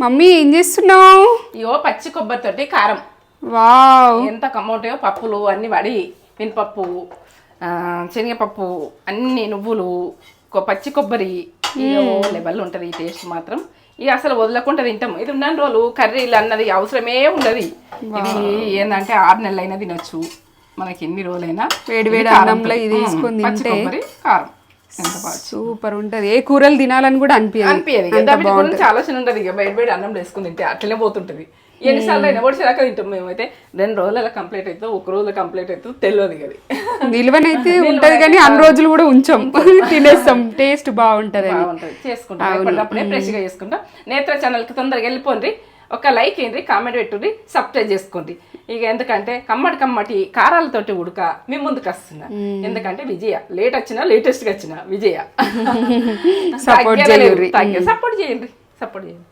Mummy ఏం చేస్తున్నావు? ఇగో పచ్చి కొబ్బరితోటి కారం. వావ్. ఎంత కమ్మవుతాయో పప్పులు అన్ని పడి మినపప్పు శనగపప్పు అన్ని నువ్వులు కొ- పచ్చి కొబ్బరి. లెవెల్ ఉంటుంది ఈ టేస్ట్ మాత్రం. ఇక అసలు వదలకుండా తింటాం. ఇది ఉన్న రోజులు కర్రీలు అన్నది అవసరమే ఉండదు. ఇది ఏంటంటే ఆరు నెలలు అయినా తినొచ్చు. మనకి ఎన్ని రోజులైనా. వేడి వేడి అన్నంలో. ఇది వేసుకొని పచ్చి తింటే కొబ్బరి కారం. ఎంత బాగా సూపర్ ఉంటది. ఏ కూరలు తినాలని కూడా అనిపించదు అనిపించదు గురించి ఆలోచన ఉండదు ఇక బయట బయట అన్నం వేసుకుని తింటే అట్లనే పోతుంటది. ఎన్నిసార్లు అయినా కూడా చిరాక తింటాం మేమైతే. రెండు రోజుల కంప్లీట్ అవుతుంది ఒక రోజు కంప్లీట్ అవుతుంది తెలియదు అది. నిల్వనైతే ఉంటది కానీ అన్ని రోజులు కూడా ఉంచాం. తినేస్తాం. టేస్ట్ బాగుంటది చేసుకుంటాం. ఫ్రెష్గా చేసుకుంటాం. నేత్ర ఛానల్కి తొందరగా వెళ్ళిపోండి. ఒక లైక్ ఏంటి కామెంట్ పెట్టుర్రి సబ్స్క్రైబ్ చేసుకోండి. ఇక ఎందుకంటే కమ్మటి కమ్మటి కారాలతోటి ఉడక మీ ముందుకు వస్తున్నా. ఎందుకంటే విజయ లేట్ వచ్చినా లేటెస్ట్గా వచ్చిన విజయ. సపోర్ట్ చేయండి సపోర్ట్ చేయండి.